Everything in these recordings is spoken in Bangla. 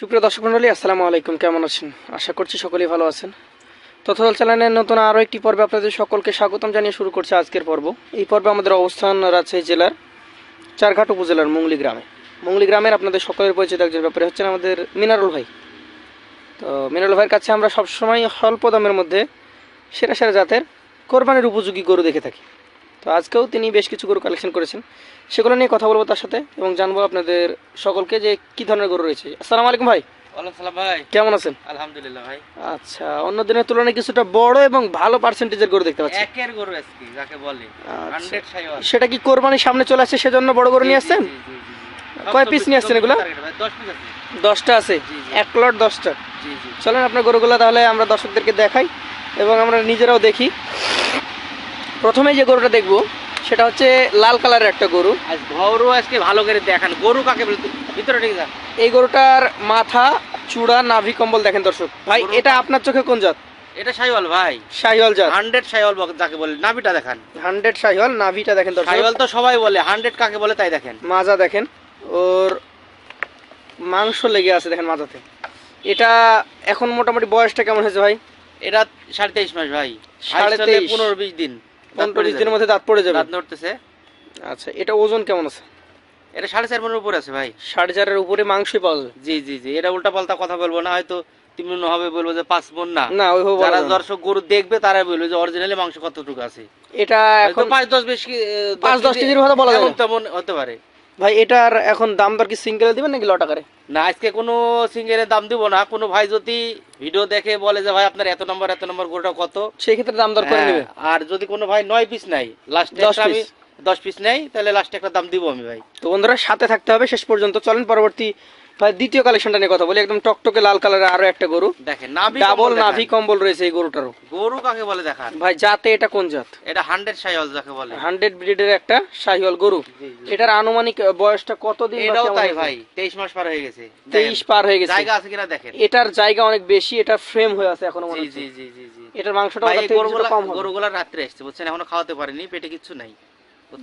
সুপ্রিয় দর্শক মন্ডলী আসসালামু আলাইকুম। কেমন আছেন? আশা করছি সকলেই ভালো আছেন। তথ্যদল চ্যানেলের নতুন আরও একটি পর্বে আপনাদের সকলকে স্বাগতম জানিয়ে শুরু করছে আজকের পর্ব। এই পর্বে আমাদের অবস্থান রাজশাহী জেলার চারঘাট উপজেলার মুংলি গ্রামে। মুংলি গ্রামের আপনাদের সকলের পরিচিত একজন ব্যাপারে হচ্ছেন আমাদের মিনারুল ভাই। তো মিনারুল ভাইয়ের কাছে আমরা সবসময় স্বল্প দামের মধ্যে সেরা সেরা জাতের কোরবানির উপযোগী গরু দেখে থাকি। তো আজকেও তিনি বেশ কিছু গরু কালেকশন করেছেন। সেগুলো নিয়ে কথা বলব তার সাথে এবং জানব আপনাদের সকলকে যে কী ধরনের গরু রয়েছে। আসসালামু আলাইকুম ভাই। কেমন আছেন? আলহামদুলিল্লাহ ভাই। আচ্ছা অন্য দিনের তুলনায় কিছুটা বড় এবং ভালো পার্সেন্টেজের গরু দেখতে পাচ্ছি। একের গরু আজকে যাকে বলে। আচ্ছা। সেটা কি কোরবানির সামনে চলে আসছে সেজন্য বড় গরু নিয়ে আসছেন? কয় piece নিয়ে আসছেন এগুলো? পিস আছে। এক চলেন আপনার গরুগুলো তাহলে আমরা দর্শকদেরকে দেখাই এবং আমরা নিজেরাও দেখি। প্রথমে যে গরুটা দেখব সেটা হচ্ছে লাল কালারের একটা গরু। আজ গরু আজকে ভালো করে দেখান গরু কাকে ভিতরে ঠিক যান। এই গরুটার মাথা চূড়া নাভি কম্বল দেখেন দর্শক। ভাই এটা আপনার চোখে কোন জাত? এটা সাইওয়াল ভাই। শাহিওয়াল জাত। হান্ড্রেড সাইওয়াল যাকে বলে নাভিটা দেখান। হান্ড্রেড শাহিওয়াল নাভিটা দেখেন দর্শক। সাইওয়াল তো সবাই বলে হান্ড্রেড কাকে বলে তাই দেখেন। মাজা দেখেন। ওর মাংস লেগে আছে দেখেন মাজাতে। এটা এখন মোটামুটি বয়সটা কেমন হয়েছে ভাই? এটা সাড়ে তেইশ মাস ভাই। সাড়ে তেইশ। পনেরো বিশ দিন। পনেরো দিনের মধ্যে দাঁত পড়ে যাবে। দাঁত নড়তেছে। আচ্ছা এটা ওজন কেমন আছে? এটা সাড়ে চার মনের উপরে আছে ভাই। সাড়ে চারের উপরে মাংসই পাওয়া যাবে। জি জি জি এটা উল্টা পাল্টা কথা বলব না হয়তো তিন মন হবে বলব যে পাঁচ মন না। না ওই যারা দর্শক গরু দেখবে তারা বলবে যে অরিজিনালি মাংস কতটুকু আছে। এটা এখন এখন পাঁচ দশ বেশি পাঁচ দশ কেজির কথা বলা যাবে। তেমন হতে পারে। ভাই এটার এখন দাম দর কি সিঙ্গেলে দিবেন নাকি লট আকারে না আজকে কোনো সিঙ্গেলের দাম দিব না। কোনো ভাই যদি ভিডিও দেখে বলে যে ভাই আপনার এত নম্বর এত নম্বর গরুটা কত? সেই ক্ষেত্রে দাম দর করে হ্যাঁ, নেবে। আর যদি কোনো ভাই নয় পিস নাই লাস্ট দশ আমি দশ পিস নেই তাহলে লাস্টে একটা দাম দিব আমি ভাই। তো বন্ধুরা সাথে থাকতে হবে। শেষ পর্যন্ত চলেন পরবর্তী ভাই দ্বিতীয় কালেকশনটা নিয়ে কথা বলি। একদম টকটকে লাল কালারের আরও একটা গরু। দেখেন নাভি ডাবল নাভি কম্বল রয়েছে এই গরুটারও। গরু কাকে বলে দেখান? ভাই জাতে এটা কোন জাত? এটা হান্ড্রেড সাইওয়াল যাকে বলে। হান্ড্রেড ব্রিডের একটা শাহিওয়াল গরু। এটার আনুমানিক বয়সটা কতদিন বা এটাও তাই ভাই তেইশ মাস পার হয়ে গেছে। তেইশ পার হয়ে গেছে। জায়গা আছে কিনা দেখেন। এটার জায়গা অনেক বেশি এটা ফ্রেম হয়ে আছে এখনও মনে জি হচ্ছে। জি জি জি জি। এটার মাংসটা কিছুটা কম হবে। গরুগুলা রাত্রে এসছে বুঝছেন? এখনও খাওয়াতে পারিনি পেটে কিছু নাই।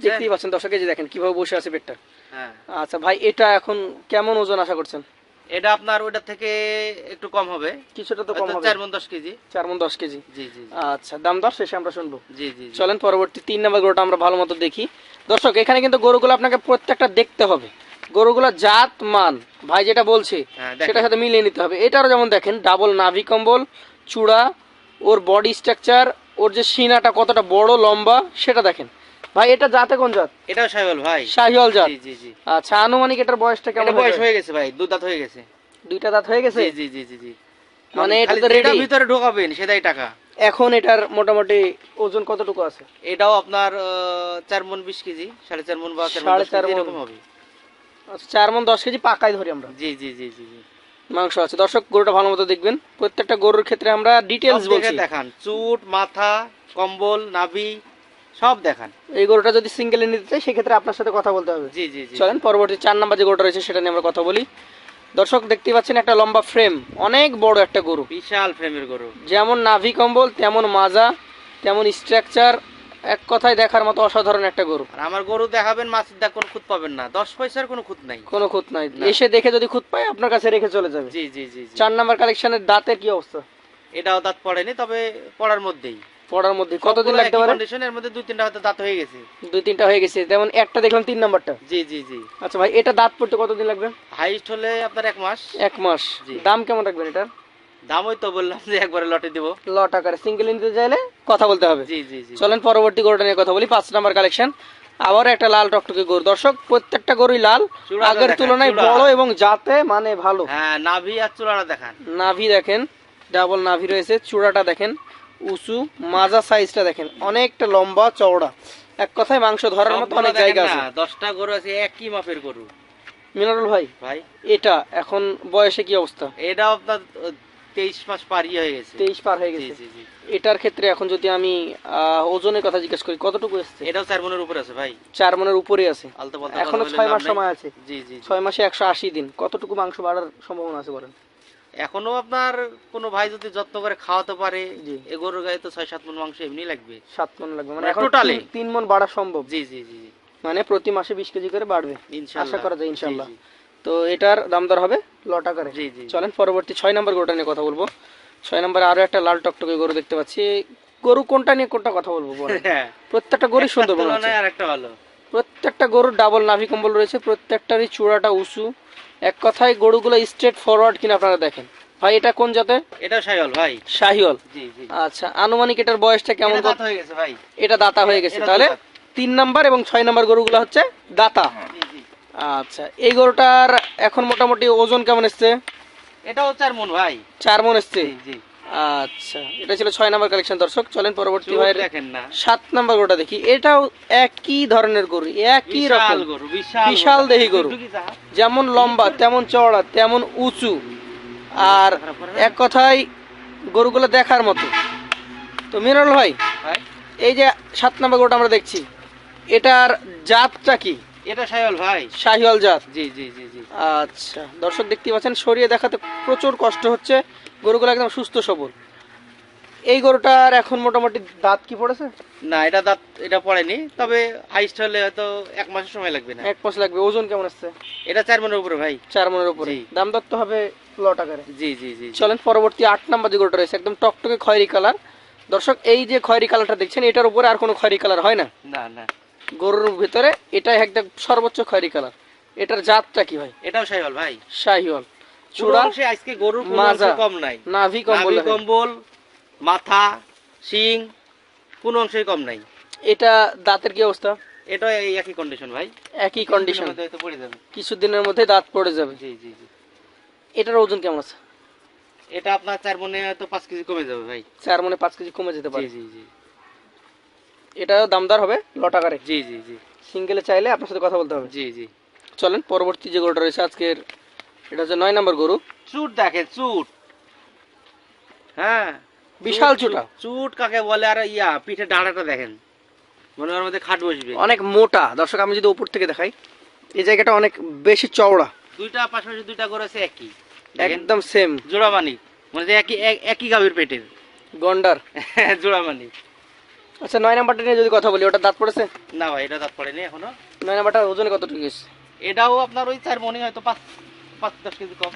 দেখতেই পাচ্ছেন। দর্শক যে দেখেন কীভাবে বসে আছে পেটটা। হ্যাঁ। আচ্ছা ভাই এটা এখন কেমন ওজন আশা করছেন? এটা আপনার ওইটা থেকে একটু কম হবে। কিছুটা তো কম হবে। চার মন দশ কেজি। চার মন দশ কেজি? জি জি। আচ্ছা দাম দর শেষে আমরা শুনব। জি জি। চলেন পরবর্তী তিন নম্বর গরুটা আমরা ভালো মতো দেখি। দর্শক এখানে কিন্তু গরুগুলো আপনাকে প্রত্যেকটা দেখতে হবে। গরুগুলো জাত মান। ভাই যেটা বলছে হ্যাঁ। সেটার সাথে মিলিয়ে নিতে হবে। এটারও যেমন দেখেন ডাবল নাভি কম্বল চূড়া ওর বডি স্ট্রাকচার ওর যে সিনাটা কতটা বড় লম্বা সেটা দেখেন। ভাই এটা জাতে কোন জাত? এটাও সাইবল ভাই। শাহিওয়াল জাত? জি জি জি। আচ্ছা আনুমানিক এটার বয়সটা কেমন এটা বয়স হয়ে গেছে ভাই দুধ দাঁত হয়ে গেছে। দুইটা দাঁত হয়ে গেছে? জি জি জি জি মানে এটা তো ready? ভিতরে ঢোকাবেন সেটাই টাকা। এখন এটার মোটামুটি ওজন কতটুকু আছে? এটাও আপনার চার মন বিশ কেজি সাড়ে চার মন বা সাড়ে চার। এরকম হবে। আচ্ছা চার মন দশ কেজি পাকাই ধরি আমরা। জি জি জি জি জি। মাংস আছে। দর্শক গরুটা ভালো মতো দেখবেন। প্রত্যেকটা গরুর ক্ষেত্রে আমরা ডিটেলস বলছি। দেখান। চুট মাথা কম্বল নাভি সব দেখান। এই গরুটা যদি সিঙ্গেলে নিতে চাই সেক্ষেত্রে আপনার সাথে কথা বলতে হবে। জি জি চলেন পরবর্তী চার নাম্বার যে গরুটা রয়েছে সেটা নিয়ে আমরা কথা বলি। দর্শক দেখতে পাচ্ছেন একটা লম্বা ফ্রেম অনেক বড় একটা গরু। বিশাল ফ্রেমের গরু। যেমন নাভি কম্বল তেমন মাজা তেমন স্ট্রাকচার এক কথায় দেখার মতো অসাধারণ একটা গরু। আর আমার গরু দেখাবেন মাছের দা কোনো খুঁত পাবেন না। দশ পয়সার কোনো খুঁত নাই। কোনো খুঁত নাই। এসে দেখে যদি খুঁত পায় আপনার কাছে রেখে চলে যাবে। জি জি জি জি। চার নাম্বার কালেকশনের দাঁতের কি অবস্থা? এটাও দাঁত পড়েনি তবে পড়ার মধ্যেই। পড়ার মধ্যে কতদিন লাগতে পারে? কন্ডিশনের মধ্যে দুই তিনটা হয়তো দাঁত হয়ে গেছে। দুই তিনটা হয়ে গেছে যেমন একটা দেখলাম তিন নাম্বারটা। জি জি জি। আচ্ছা ভাই এটা দাঁত পড়তে কতদিন লাগবে? হাইস্ট হলে আপনার এক মাস। এক মাস। দাম কেমন রাখবেন এটার দাম ওই তো বললাম যে একবারে লটে দিব। লট আকারে সিঙ্গেল নিতে চাইলে কথা বলতে হবে। জি জি জি। চলেন পরবর্তী গরুটা নিয়ে কথা বলি পাঁচ নাম্বার কালেকশন আবার একটা লাল টকটকে গরু। দর্শক প্রত্যেকটা গরুই লাল আগের তুলনায়। বড় এবং জাতে মানে ভালো। হ্যাঁ নাভি আর চূড়াটা দেখান। নাভি দেখেন ডাবল নাভি রয়েছে চূড়াটা দেখেন। উঁচু মাজা সাইজটা দেখেন অনেকটা লম্বা চওড়া। এক কথায় মাংস ধরার মতো অনেক জায়গা আছে। দশটা গরু আছে একই মাপের গরু। মিনারুল ভাই ভাই। এটা এখন বয়সে কি অবস্থা? এটাও আপনার তেইশ মাস পারি হয়ে গেছে। তেইশ পার হয়ে গেছে। এটার ক্ষেত্রে এখন যদি আমি ওজনের কথা জিজ্ঞেস করি কতটুকু এসছে? এটাও চার মনের উপরে আছে ভাই। চার মনের উপরে আছে। এখনও ছয় মাস সময় আছে। জি জি। ছয় মাসে একশো আশি দিন। কতটুকু মাংস বাড়ার সম্ভাবনা আছে বলেন? এখনও আপনার কোনো ভাই যদি যত্ন করে খাওয়াতে পারে। এ গরুর গায়ে তো ছয় সাত মন মাংস এমনি লাগবে। সাত মন লাগবে মানে মানে এখন totally? তিন- মন বাড়া সম্ভব। জি জি জি মানে প্রতি মাসে বিশ কেজি করে বাড়বে। আশা করা যায় জি। তো এটার দাম দর হবে লট আকারে জি জি চলেন পরবর্তী ছয় নম্বর গরুটা নিয়ে কথা বলব। ছয় নম্বরে আরও একটা লাল টকটকে গরু দেখতে পাচ্ছি। গরু কোনটা নিয়ে কোনটা কথা বলব? হ্যাঁ। প্রত্যেকটা গরুই সুন্দর মনে হচ্ছে। তুলনায় আরেকটা ভালো। প্রত্যেকটা গরুর ডাবল নাভি কম্বল রয়েছে প্রত্যেকটারই চূড়াটা উঁচু। এক কথায় গরুগুলো স্ট্রেট ফরওয়ার্ড কিনা আপনারা দেখেন। ভাই এটা কোন জাতের? এটাও সাইল ভাই। শাহিওল জি জি। আচ্ছা আনুমানিক এটার বয়সটা কেমন এটা দাঁত হয়ে গেছে ভাই। এটা দাতা হয়ে গেছে তাহলে তিন নাম্বার এবং ছয় নাম্বার গরুগুলো হচ্ছে দাতা। আচ্ছা এই গরুটার এখন মোটামুটি ওজন কেমন এসছে? এটাও চার মন ভাই। চার মন এসছে? জি জি। আচ্ছা এটা ছিল ছয় নাম্বার কালেকশন দর্শক। চলেন পরবর্তী ভাইয়ের দেখেন না। সাত নাম্বার গরুটা দেখি। এটাও একই ধরনের গরু একই রকম। বিশাল। দেহি গরু। যেমন লম্বা তেমন চওড়া তেমন উঁচু। আর এক কথায় গরুগুলো দেখার মতো। তো মিনারুল ভাই এই যে সাত নম্বর গরুটা আমরা দেখছি এটার জাতটা কি? এটা সাইল ভাই। শাহিওয়াল জাত। জি জি জি জি। আচ্ছা দর্শক দেখতে পাচ্ছেন সরিয়ে দেখাতে প্রচুর কষ্ট হচ্ছে। গরুগুলো একদম সুস্থ সবল। এই গরুটার এখন মোটামুটি দাঁত কি পড়েছে? না এটা দাঁত এটা পড়েনি তবে হাইস্ট হলে হয়তো এক মাসের সময় লাগবে না। এক মাস লাগবে। ওজন কেমন আসছে? এটা চার মনের উপরে ভাই। চার মনের উপরে। দাম দর তো হবে লট আকারে। জি জি জি। চলেন পরবর্তী আট নাম্বার যে গরুটা রয়েছে একদম টকটকে খয়েরি কালার। দর্শক এই যে খয়েরি কালারটা দেখছেন এটার উপরে আর কোনো খয়েরি কালার হয় না? না না। গরুর ভিতরে এটাই একদম সর্বোচ্চ খয়েরি কালার। এটার জাতটা কি ভাই? এটাও সাইল ভাই। শাহিওয়াল। চূড়া চূড়া অংশে আজকে গরুর কোনো মাজা। কম নাই। নাভি কম্বল কম্বল মাথা শিং কোন অংশে কম নাই। এটা দাঁতের কি অবস্থা? এটা একই কন্ডিশন ভাই। একই কন্ডিশন পড়ে যাবে। কিছুদিনের মধ্যে দাঁত পড়ে যাবে। জি জি জি। এটার ওজন কেমন আছে? এটা আপনার চার মনে পাঁচ কেজি কমে যাবে ভাই। চার মনে পাঁচ কেজি কমে যেতে পারে। জি জি এটাও দামদার হবে? লটাকারে জি জি জি। সিঙ্গেলে চাইলে আপনার সাথে কথা বলতে হবে। জি জি। চলেন পরবর্তী যে গরুটা রয়েছে আজকের এটা হচ্ছে নয় নম্বর গরু। চুট দেখেন চুট। হ্যাঁ বিশাল চুট, চুটা। কাকে বলে? আর ইয়া পিঠে ডাঁড়াটা দেখেন। মনে হয় মধ্যে খাট বসবে। অনেক মোটা। দর্শক আমি যদি উপর থেকে দেখাই এই জায়গাটা অনেক বেশি চওড়া। দুইটা পাশাপাশি দুইটা করে আছে একই। একদম সেম জোড়া মানিক মানে একই এক- একই গাভীর পেটের। গন্ডার। জোড়া মানিক আচ্ছা নয় নাম্বারটা নিয়ে যদি কথা বলি ওটা দাঁত পড়েছে? না ভাই এটা দাঁত পড়েনি এখনও। নয় নাম্বারটা ওজনে কতটুকু গেছে? এটাও আপনার ওই চার মনে হয়তো পাঁচ পাঁচ দশ কেজি কম।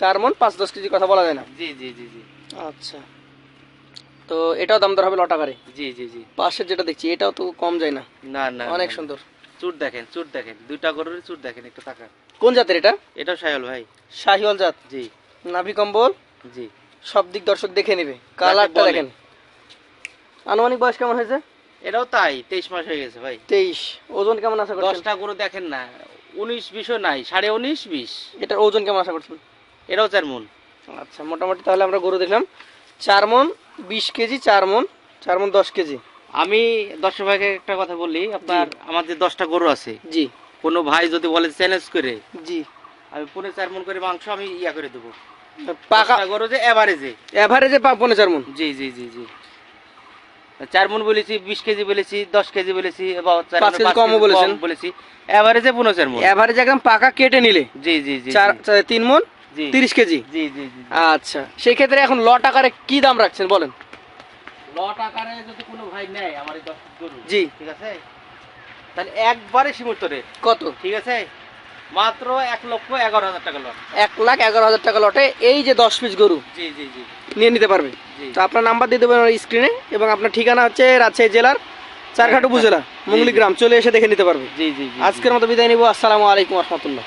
চার মন পাঁচ দশ কেজি কথা বলা যায় না? জি জি জি জি। আচ্ছা। তো এটাও দাম দর হবে লটাকারে? জি জি জি। পাশের যেটা দেখছি এটাও তো কম যায় না? না না অনেক। সুন্দর। চুট দেখেন চুট দেখেন। দুইটা গরুর চুট দেখেন একটু কোন জাতের এটা? এটাও সায়ল ভাই। শাহিওয়াল জাত? জি। নাভি কম্বল? জি। সব দিক দর্শক দেখে নেবে। কালারটা দেখেন। আনুমানিক বয়স কেমন হয়েছে? এটাও তাই তেইশ মাস হয়ে গেছে ভাই। তেইশ। ওজন কেমন আছে দশটা গরু দেখেন না উনিশ বিশও নাই সাড়ে উনিশ বিশ। এটার ওজন কেমন আশা করছেন? এটাও চার মন। আচ্ছা মোটামুটি তাহলে আমরা গরু দেখলাম। চার মন বিশ কেজি চার মন চার মন দশ কেজি। আমি দশ ভাইকে একটা কথা বলি আপনার আমার যে দশটা গরু আছে জি। কোনো ভাই যদি বলে চ্যালেঞ্জ করে জি। আমি পনেরো চার মন করে মাংস আমি ইয়া করে দেবো। পাকা গরু যে এভারেজে এভারেজে পা পনেরো চার মন। জি জি জি জি। চার মন বলেছি বিশ কেজি বলেছি দশ কেজি বলেছি কমও বলেছেন। বলেছি। এভারেজে পনেরো চার মন এভারেজে একদম পাকা কেটে নিলে। জি জি জি চার তিন মন তিরিশ কেজি। জি জি জি আচ্ছা সেই ক্ষেত্রে এখন লট আকারে কি দাম রাখছেন বলেন? লট আকারে যদি কোনো ভাই নেয় আমার জি। ঠিক আছে? তাহলে একবারে সীমিত রেট। কত? ঠিক আছে? মাত্র এক লক্ষ এগারো হাজার টাকা লট এক লাখ এগারো হাজার টাকা লটে এই যে দশ পিস গরু। জি জি জি। নিয়ে নিতে পারবে? তো আপনার নাম্বার দিয়ে দেবেন স্ক্রিনে এবং আপনার ঠিকানা হচ্ছে রাজশাহী জেলার চারঘাট উপজেলা মুঙ্গলি গ্রাম। চলে এসে দেখে নিতে পারবে। জি জি আজকের মতো বিদায় নিব। আসসালামু আলাইকুম রহমতুল্লাহ।